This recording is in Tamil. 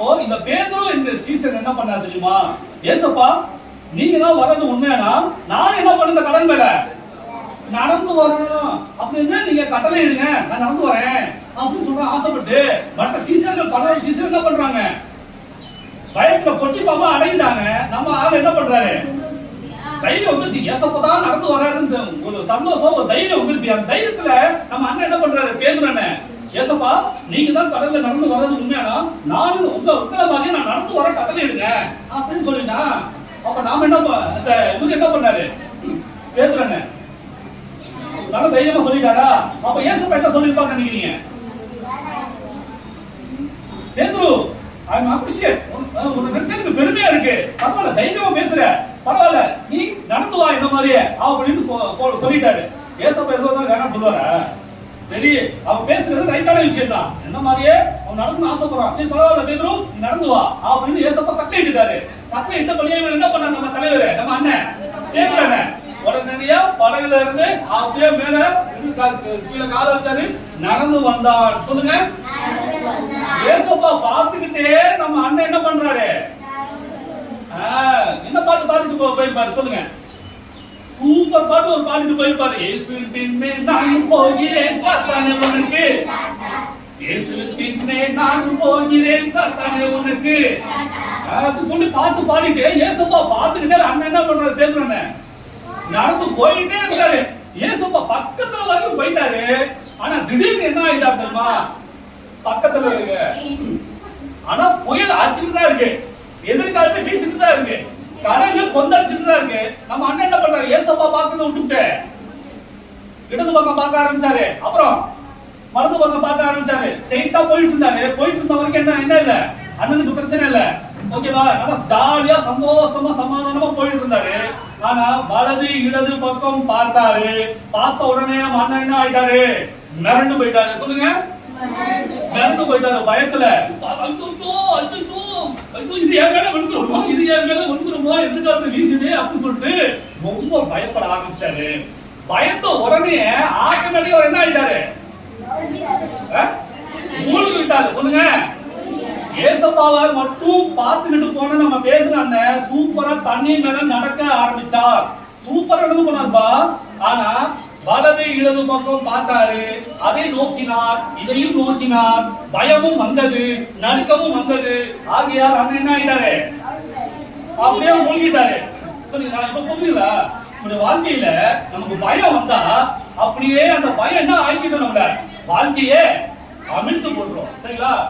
அப்போ இந்த பேதுரு என்ற சீசன் என்ன பண்ணாரு தெரியுமா? ஏசப்பா நீங்க தான் வர்றது உண்மையானா? நான் என்ன பண்ண இந்த கடன் மேல? நடந்து வரணும். அப்படின்னா நீங்க கட்டளை எடுங்க நான் நடந்து வரேன். அப்படின்னு சொல்ற ஆசைப்பட்டு மற்ற சீசன்கள் பல சீசன் என்ன பண்றாங்க? பயத்துல பொட்டி பாப்பா அடங்கிட்டாங்க. நம்ம ஆள் என்ன பண்றாரு? தைரியம் வந்துருச்சு. ஏசப்பதான் நடந்து வராருன்னு ஒரு சந்தோஷம் ஒரு தைரியம் வந்துருச்சு. அந்த தைரியத்துல நம்ம அண்ணன் என்ன பண்றாரு? பேதுரு அண்ணன். ஏசப்பா நீங்க தான் கடல்ல நடந்து வர்றது உண்மையானா நானும் உங்க உங்களை மாதிரி நான் நடந்து வர கட்டளை எடுங்க அப்படின்னு சொல்லிட்டா அப்ப நாம என்ன அந்த இந்த இவரு என்ன பண்ணாரு? பேசுறேன் நல்ல தைரியமா சொல்லிட்டாரா? அப்ப ஏசப்பா என்ன சொல்லிருப்பாங்க நினைக்கிறீங்க? பேதுரு ஐ அம் அப்ரிஷியேட் உன்னை நினைச்சதுக்கு எனக்கு பெருமையா இருக்கு. பரவாயில்ல தைரியமா பேசுற. பரவாயில்ல நீ நடந்து வா இந்த மாதிரியே. அப்படின்னு சொ- சொ- சொல்லிட்டாரு. ஏசப்பா எதுவும் தான் வேணாம் சொல்லுவாரா? சரி அவன் பேசுறது ரைட்டான விஷயம் தான் என்ன மாதிரியே? அவன் நடக்கணும்னு ஆசைப்படுறான். சரி பரவாயில்ல பேதரும் நடந்து வா. அப்படின்னு ஏசப்பா தக்கை இட்டுட்டாரு. தக்கை இட்டபடியே இவன் என்ன பண்ணாங்க நம்ம தலைவர்? நம்ம அண்ணன். பேசுறாங்க உடனடியா படகுல இருந்து அப்படியே மேல கீழே கால வச்சாரு. நடந்து வந்தான். சொல்லுங்க. ஏசப்பா பார்த்துக்கிட்டே நம்ம அண்ணன் என்ன பண்றாரு? ஆ, என்ன பாட்டு பாத்துட்டு போ- பாரு சொல்லுங்க. இந்த பாட்டு ஒரு பாடிட்டு போயிருப்பாரு. இயேசு பின்னே நான் போகிறேன் சாத்தானே உனக்கு. இயேசு பின்னே நான் போகிறேன் சாத்தானே உனக்கு. அப்படி சொல்லி பார்த்து பாடிட்டு இயேசுப்பா பார்த்துக்கிட்டே அண்ணன் என்ன பண்றாரு? பேசுறானே நடந்து போயிட்டே இருக்காரு. இயேசுப்பா பக்கத்துல வரைக்கும் போயிட்டாரு. ஆனா திடீர்னு என்ன ஆயிட்டா தெரியுமா? பக்கத்துல இருக்கு. ஆனா புயல் அடிச்சுட்டு தான் இருக்கு. எதிர்காலத்துல வீசிட்டு தான் இருக்கு. கடல் கொந்தளிச்சுட்டு தான் இருக்கு. நம்ம அண்ணன் பாக்குறாரு ஏசப்பா பாக்குறத விட்டுட்டு இடது பக்கம் பார்க்க ஆரம்பிச்சாரு. அப்புறம் வலது பக்கம் பார்க்க ஆரம்பிச்சாரு. ஸ்ட்ரைட்டா போயிட்டு இருந்தாரு. போயிட்டு இருந்த வரைக்கும் என்ன என்ன இல்ல? அண்ணனுக்கு பிரச்சனை இல்ல. ஓகேவா நல்லா ஜாலியா சந்தோஷமா சமாதானமா போயிட்டு இருந்தாரு. ஆனா வலது இடது பக்கம் பார்த்தாரு. பார்த்த உடனே நம்ம அண்ணன் என்ன ஆயிட்டாரு? மிரண்டு போயிட்டாரு. சொல்லுங்க. மிரண்டு போயிட்டாரு. பயத்துல. ஐயோ ஐயோ இது என் மேல விழுந்துருமோ? இது என் மேல விழுந்துருமோ? எதிர்காலத்துல வீசுதே அப்படின்னு சொல்லிட்டு ரொம்ப பயப்பட ஆரம்பிச்சிட்டாரு. பயத்த உடனே ஆட்டோமேட்டிக்கா அவர் என்ன ஆயிட்டாரு? மூழ்கி விட்டாரு. சொல்லுங்க. ஏசப்பாவை மட்டும் பார்த்துக்கிட்டு போன நம்ம பேசுன அண்ணன் சூப்பரா தண்ணி மேல நடக்க ஆரம்பித்தார். சூப்பரா நடந்து போனார்ப்பா ஆனா வலது இடது பக்கம் பார்த்தாரு. அதை நோக்கினார் இதையும் நோக்கினார். பயமும் வந்தது நடுக்கமும் வந்தது. ஆகியார் அண்ணன் என்ன ஆயிட்டாரு? அப்படியே மூழ்கிட்டாரு. சரிங்களா இப்ப புரியுதா இந்த வாழ்க்கையில நமக்கு பயம் வந்தா அப்படியே அந்த பயம் என்ன ஆக்கிட்டோம் நம்மள வாழ்க்கையே அமிழ்த்து போடுறோம் சரிங்களா?